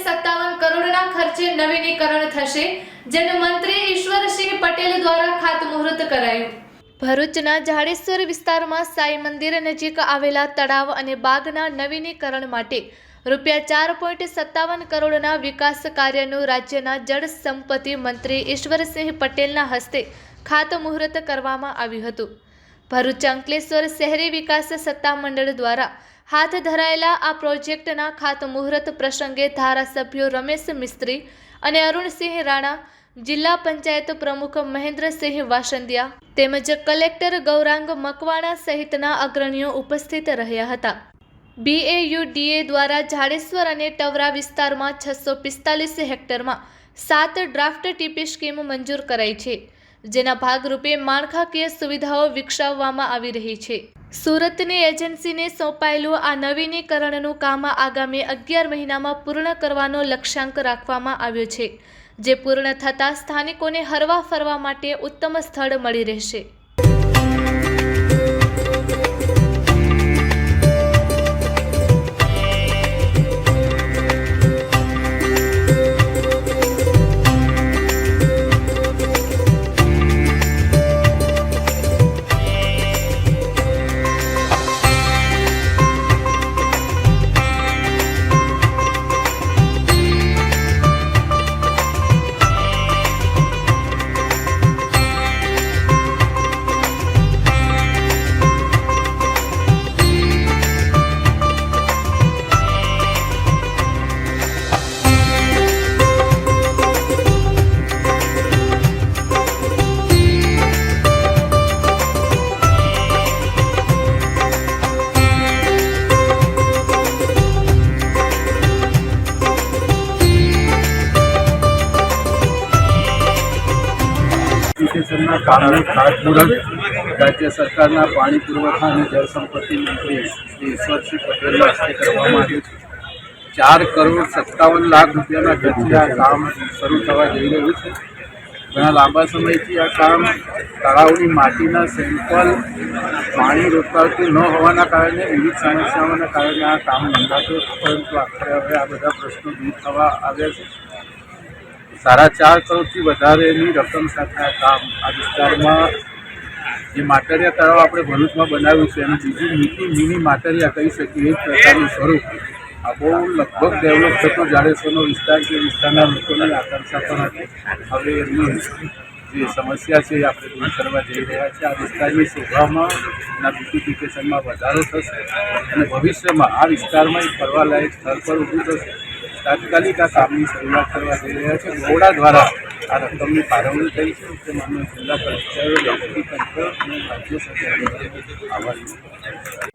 સત્તાવન કરોડના ખર્ચે નવીનીકરણ થશે, જેનું મંત્રી ઈશ્વરસિંહ પટેલ દ્વારા ખાતમુહૂર્ત કરાયું. ભરૂચના જાડેશ્વર વિસ્તારમાં સાઈ મંદિર નજીક આવેલા તળાવ અને બાગના નવીનીકરણ માટે રૂપિયા ચાર પોઈન્ટ સત્તાવન કરોડના વિકાસ કાર્યનું રાજ્યના જળ સંપત્તિ મંત્રી ઈશ્વરસિંહ પટેલના હસ્તે ખાતમુહૂર્ત કરવામાં આવ્યું હતું. ભરૂચ અંકલેશ્વર શહેરી વિકાસ સત્તામંડળ દ્વારા હાથ ધરાયેલા આ પ્રોજેક્ટના ખાતમુહૂર્ત પ્રસંગે ધારાસભ્યો રમેશ મિસ્ત્રી અને અરુણસિંહ રાણા, જિલ્લા પંચાયત પ્રમુખ મહેન્દ્રસિંહ વાસંદિયા તેમજ કલેક્ટર ગૌરાંગ મકવાણા સહિતના અગ્રણીઓ ઉપસ્થિત રહ્યા હતા. બીએયુડીએ દ્વારા જાડેશ્વર અને ટવરા વિસ્તારમાં છસો પિસ્તાલીસ હેક્ટરમાં સાત ડ્રાફ્ટ ટીપી સ્કીમ મંજૂર કરાઈ છે. જેના ભાગરૂપે માળખાકીય સુવિધાઓ વિકસાવવામાં આવી રહી છે. સુરતની એજન્સીને સોંપાયેલું આ નવીનીકરણનું કામ આગામી અગિયાર મહિનામાં પૂર્ણ કરવાનો લક્ષ્યાંક રાખવામાં આવ્યો છે, જે પૂર્ણ થતાં સ્થાનિકોને હરવા ફરવા માટે ઉત્તમ સ્થળ મળી રહેશે. એપ્લિકેશનના કામનું ખાતમુહૂર્ત રાજ્ય સરકારના પાણી પુરવઠા અને જળસંપત્તિ મંત્રી શ્રી ઈશ્વરસિંહ પટેલના હસ્તે કરવામાં આવ્યું છે. ચાર કરોડ સત્તાવન લાખ રૂપિયાના ખર્ચે આ કામ શરૂ થવા જઈ રહ્યું છે. ઘણા લાંબા સમયથી આ કામ તળાવની માટીના સેમ્પલ પાણી રોકાતું ન હોવાના કારણે, વિવિધ સમસ્યાઓના કારણે આ કામ નોંધાતું પરંતુ આખરે હવે આ બધા પ્રશ્નો દૂર થવા આવ્યા છે. સાડા ચાર કરોડથી વધારેની રકમ સાથે આ કામ, આ વિસ્તારમાં જે માટરિયા તળાવ આપણે ભરૂચમાં બનાવ્યું છે અને બીજું મીની માટરિયા કહી શકીએ એક પ્રકારનું સ્વરૂપ. આ બહુ લગભગ ડેવલપ થતો જાડેશ્વરનો વિસ્તાર છે વિસ્તારના લોકોની આકાંક્ષા પણ હતી. હવે એમની જે સમસ્યા છે એ આપણે દૂર કરવા જઈ રહ્યા છે આ વિસ્તારની શોભામાં અને બ્યુટિફિકેશનમાં વધારો થશે અને ભવિષ્યમાં આ વિસ્તારમાં એક ફરવાલાયક સ્થળ પર ઊભું થશે. તાત્કાલિક આ કામની શરૂઆત કરવા જઈ રહ્યા છે. ગોડા દ્વારા આ રકમની ફાળવણી થઈ છે. તે માન્ય જિલ્લા કલેક્ટર તંત્ર અને રાજ્ય સરકાર આભાર